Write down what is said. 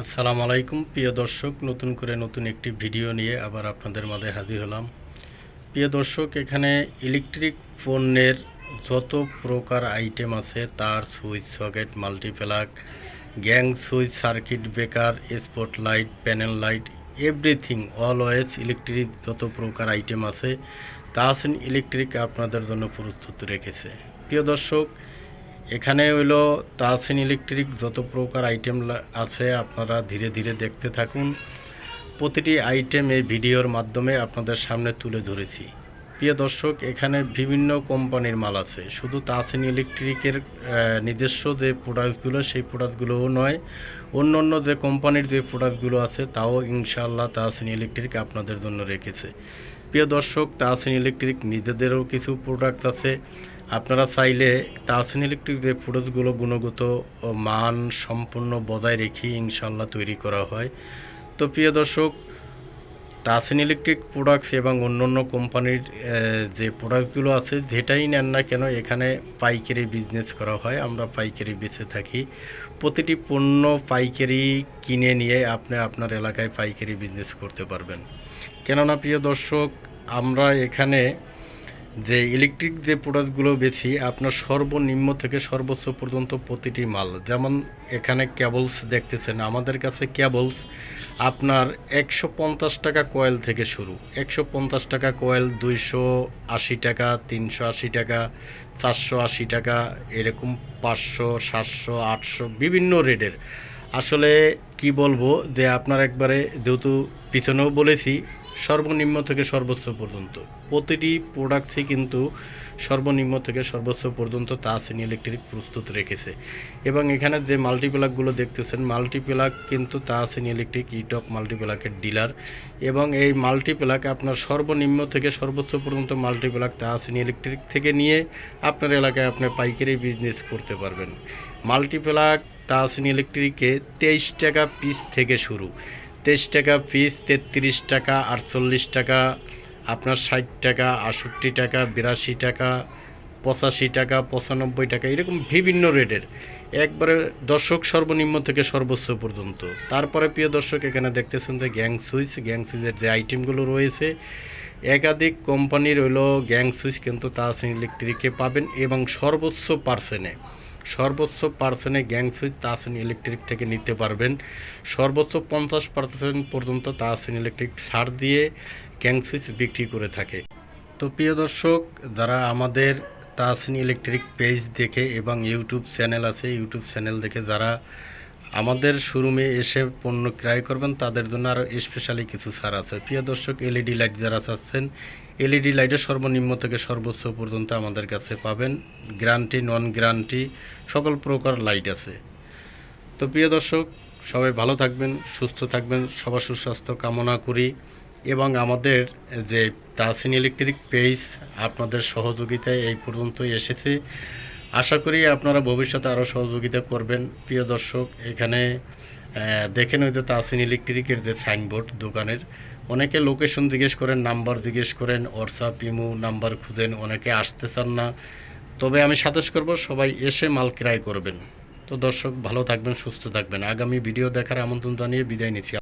আসসালামু আলাইকুম, প্রিয় দর্শক, নতুন করে নতুন একটি ভিডিও নিয়ে আবার আপনাদের মাঝে হাজির হলাম। প্রিয় দর্শক, এখানে ইলেকট্রিক পণ্যের যত প্রকার আইটেম আছে, তার switch socket, multiplug, gang switch, circuit breaker spot light panel light, everything, always electric যত প্রকার আইটেম আছে তাহসিন ইলেকট্রিক আপনাদের জন্য প্রস্তুত রেখেছে। প্রিয় দর্শক এখানে হইল তাহসিন ইলেকট্রিক যত প্রকার আইটেম আছে আপনারা ধীরে ধীরে দেখতে থাকুন। প্রতিটি আইটেম এই ভিডিওর মাধ্যমে আপনাদের সামনে তুলে ধরেছি। প্রিয় দর্শক, এখানে বিভিন্ন কোম্পানির মাল আছে। শুধু তাহসিন ইলেকট্রিকের নিজস্ব যে প্রোডাক্টগুলো সেই প্রোডাক্টগুলোও নয় অন্য অন্য যে কোম্পানির যে প্রোডাক্টগুলো আছে, তাও ইনশাআল্লাহ তাহসিন ইলেকট্রিক আপনাদের জন্য রেখেছে। প্রিয় দর্শক, তাহসিন ইলেকট্রিক নিজেদেরও কিছু প্রোডাক্ট আছে। আপনারা চাইলে তাহসিন ইলেকট্রিক যে প্রোডাক্টগুলো গুণগত মান সম্পূর্ণ বজায় রেখে ইনশাল্লাহ তৈরি করা হয়। তো প্রিয় দর্শক, তাহসিন ইলেকট্রিক প্রোডাক্টস এবং অন্যান্য কোম্পানির যে প্রোডাক্টগুলো আছে, যেটাই নেন না কেন এখানে পাইকারি বিজনেস করা হয়। আমরা পাইকারি বেঁচে থাকি। প্রতিটি পণ্য পাইকারি কিনে নিয়ে আপনি আপনার এলাকায় পাইকারি বিজনেস করতে পারবেন। কেননা প্রিয় দর্শক, আমরা এখানে যে ইলেকট্রিক যে প্রোডাক্টগুলো বেশি, আপনার সর্বনিম্ন থেকে সর্বোচ্চ পর্যন্ত প্রতিটি মাল। যেমন এখানে ক্যাবলস দেখতেছেন, আমাদের কাছে ক্যাবলস আপনার একশো পঞ্চাশ টাকা কয়েল থেকে শুরু। একশো পঞ্চাশ টাকা কয়েল দুইশো আশি টাকা, তিনশো আশি টাকা, চারশো আশি টাকা, এরকম পাঁচশো, সাতশো, আটশো, বিভিন্ন রেটের। আসলে কি বলব, যে আপনার একবারে যেহেতু পিছনেও বলেছি সর্বনিম্ন থেকে সর্বোচ্চ পর্যন্ত। প্রতিটি প্রোডাক্টসই কিন্তু সর্বনিম্ন থেকে সর্বোচ্চ পর্যন্ত তাহসিন ইলেকট্রিক প্রস্তুত রেখেছে। এবং এখানে যে মাল্টিপ্লাগগুলো দেখতেছেন মাল্টিপ্লাগ কিন্তু তাহসিন ইলেকট্রিক ইটক মাল্টিপ্লাগের ডিলার এবং এই মাল্টিপ্লাগ আপনার সর্বনিম্ন থেকে সর্বোচ্চ পর্যন্ত মাল্টিপ্লাগ তাহসিন ইলেকট্রিক থেকে নিয়ে আপনার এলাকায় আপনি পাইকারি বিজনেস করতে পারবেন। মাল্টিপ্লাগ তাহসিন ইলেকট্রিকে তেইশ টাকা পিস থেকে শুরু। তেইশ টাকা পিস তেত্রিশ টাকা, আটচল্লিশ টাকা, আপনার ষাট টাকা আষট্টি টাকা, বিরাশি টাকা, পঁচাশি টাকা, পঁচানব্বই টাকা, এরকম বিভিন্ন রেটের। একবারে দর্শক সর্বনিম্ন থেকে সর্বোচ্চ পর্যন্ত। তারপরে প্রিয় দর্শক, এখানে দেখতেছেন যে গ্যাং সুইচ, গ্যাং সুইচের যে আইটেমগুলো রয়েছে, একাধিক কোম্পানির হইল গ্যাং সুইচ, কিন্তু তাহসিন ইলেকট্রিকে পাবেন এবং সর্বোচ্চ পার্সেন্টে সর্বোচ্চ পার্সেন্টে গ্যাং সুইচ তাহসিন ইলেকট্রিক থেকে নিতে পারবেন। সর্বোচ্চ পঞ্চাশ পার্সেন্ট পর্যন্ত তাহসিন ইলেকট্রিক ছাড় দিয়ে গ্যাং সুইচ বিক্রি করে থাকে। তো প্রিয় দর্শক, যারা আমাদের তাহসিন ইলেকট্রিক পেজ দেখে এবং ইউটিউব চ্যানেল আছে ইউটিউব চ্যানেল দেখে যারা আমাদের শোরুমে এসে পণ্য ক্রয় করবেন, তাদের জন্য আরও স্পেশালি কিছু ছাড় আছে। প্রিয় দর্শক এলইডি লাইট যারা চাচ্ছেন এলইডি লাইটের সর্বনিম্ন থেকে সর্বোচ্চ পর্যন্ত আমাদের কাছে পাবেন। গ্যারান্টি নন গ্যারান্টি সকল প্রকার লাইট আছে। তো প্রিয় দর্শক, সবাই ভালো থাকবেন, সুস্থ থাকবেন, সবার সুস্বাস্থ্য কামনা করি এবং আমাদের যে তাহসিন ইলেকট্রিক পেজ আপনাদের সহযোগিতায় এই পর্যন্তই এসেছে। আশা করি আপনারা ভবিষ্যতে আরও সহযোগিতা করবেন। প্রিয় দর্শক, এখানে দেখেন ওই যে তাসিন ইলেকট্রিকের যে সাইনবোর্ড দোকানের। অনেকে লোকেশন জিজ্ঞেস করেন নাম্বার জিজ্ঞেস করেন হোয়াটসঅ্যাপ ইমো নাম্বার খুঁজেন, অনেকে আসতে চান না। তবে আমি সাজেস্ট করব, সবাই এসে মাল ক্রয় করবেন। তো দর্শক, ভালো থাকবেন, সুস্থ থাকবেন। আগামী ভিডিও দেখার আমন্ত্রণ জানিয়ে বিদায় নিচ্ছি।